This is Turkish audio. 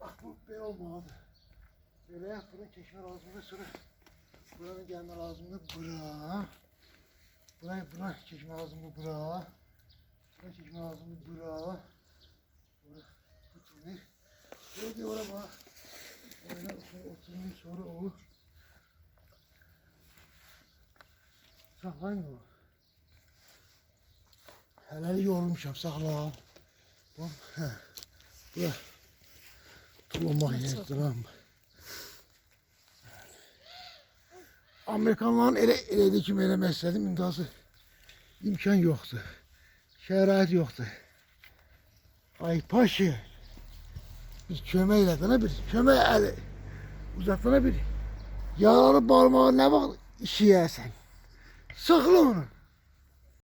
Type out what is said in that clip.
bu belə olmalıdır. Belə bunu keçmək lazımdır. Sonra buranın gəlmə lazımdır bura. Buna, buna keçmək lazımdır bura. Buna keçmək lazımdır bura. Bura bu kimi. Böyle bak. Oyna sonra oturmuş sonra o. Saxlayın o. Hələlik yorulmuşam, saxla. Bax, hə. Bura. Tulamaq yerdir amma. Amerikanların kimi eləmək istədim, indi hazır imkan yoxdur. Şərait yoxdur. Ay paşa. Bir kömək elə dana bir, kömək əli. Uzatdana bir. Yaralı barmağı nə vaxt işləyərsən? Saxla onu.